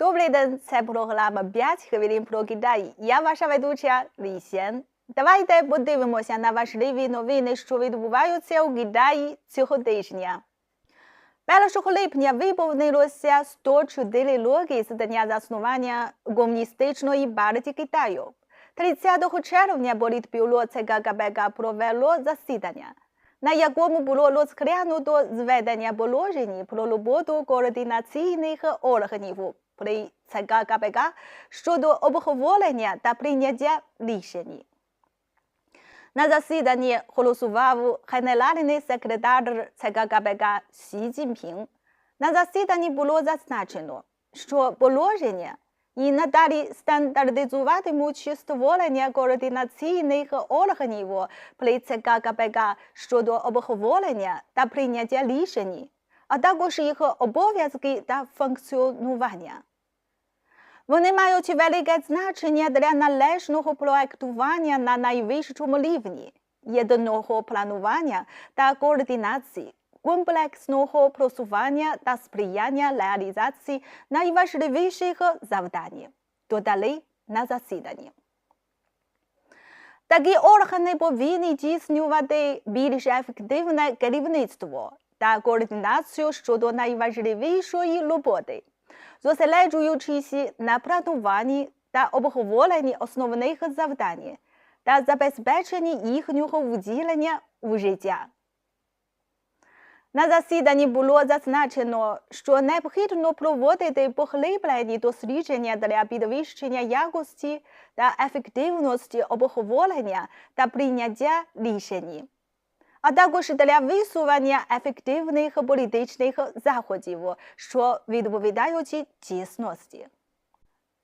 Добрий день, це програма 5 хвилин про Китай. Я ваша ведуча Лі Сєн. Давайте подивимося на важливі новини, що відбуваються у Китаї цього тижня. 1 липня виповнилося 104 роки з дня заснування Комуністичної партії Китаю. 30 червня політбюро ЦК провело засідання, на якому було розглянуто зведення положень про роботу координаційних органів при ЦК КПК щодо обговорення та прийняття рішень. На засіданні голосував генеральний секретар ЦК КПК Сі Цзіньпін. На засіданні було зазначено, що положення і надалі стандартизуватимуть створення координаційних органів при ЦК КПК щодо обговорення та прийняття рішень, а також їх обов'язки та функціонування. Вони мають велике значення для належного проектування на найвищому рівні, єдиного планування та координації, комплексного просування та сприяння реалізації найважливіших завдань, додали на засіданні. Такі органи повинні здійснювати більш ефективне керівництво та координацію щодо найважливішої роботи зосереджуючись на плануванні та обговоренні основних завдань та забезпеченні їхнього вділення у життя. На засіданні було зазначено, що необхідно проводити поглиблені дослідження для підвищення якості та ефективності обговорення та прийняття рішень а також для висування ефективних політичних заходів, що відповідають дійсності.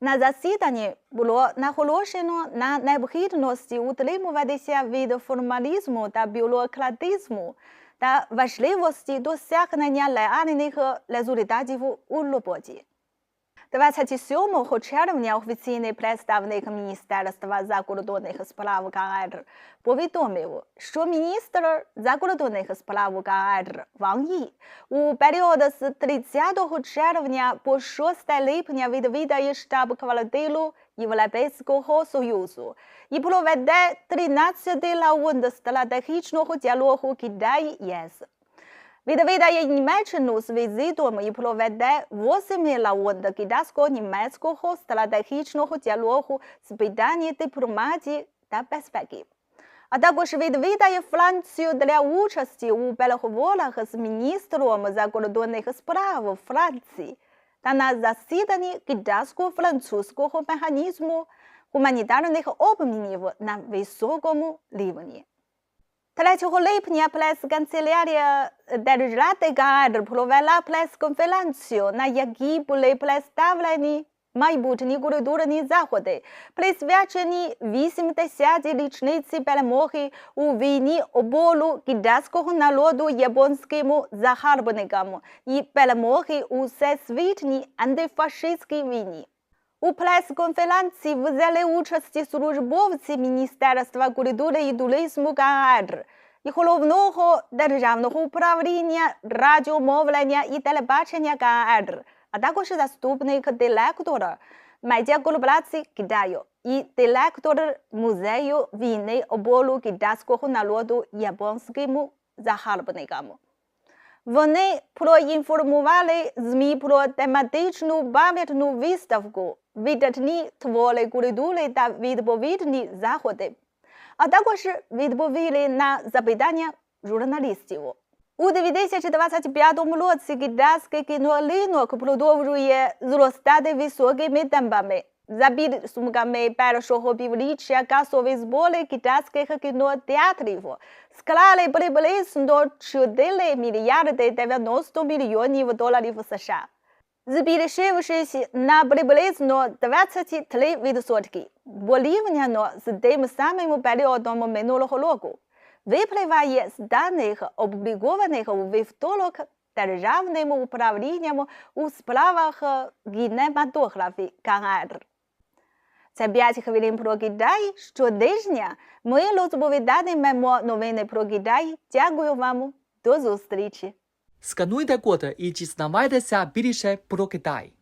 На засіданні було наголошено на необхідності утримуватися від формалізму та бюрократизму та важливості досягнення реальних результатів у роботі. 27 червня офіційний представник Міністерства закордонних справ КНР повідомив, що міністр закордонних справ КНР Ван Ї у період з 30 червня по 6 липня відвідає штаб-квартиру Європейського Союзу і проведе 13 раунд стратегічного діалогу Китай-ЄС. Відвідає Німеччину з візитом і проведе восьмий раунд китайсько-німецького стратегічного діалогу з питань дипломатії та безпеки. А також відвідає Францію для участі у переговорах з міністром закордонних справ Франції та на засіданні китайсько-французького механізму гуманітарних обмінів на високому рівні. 3 липня прес-канцелярія Держради КНР провела прес-конференцію, на якій були представлені майбутні культурні заходи, присвячені 80-й річниці перемоги у війні оболу китайського народу японським загарбникам і перемоги у всесвітній антифашистській війні. У прес-конференції взяли участь службовці Міністерства культури і туризму КНР і головного державного управління радіомовлення і телебачення КНР, а також заступник директора медіакорпорації Китаю і директор музею війни оболу китайського народу японським загарбникам. Вони проінформували ЗМІ про тематичну пам'ятну виставку, видатні твори культури та відповідні заходи, а також відповіли на запитання журналістів. У 2025 році китайський кіноринок продовжує зростати високими темпами. За підсумками першого півріччя касові збори китайських кінотеатрів склали приблизно 4 мільярди 90 мільйонів доларів США, збільшившись на приблизно 23% порівняно з тим самим періодом минулого року. Випливає з даних, опублікованих у вівторок Державним управлінням у справах кінематографії КНР. Це 5 хвилин про Китай щотижня. Ми розповідатимемо новини про Китай. Дякую вам. До зустрічі. Скануйте код і дізнавайтеся більше про Китай.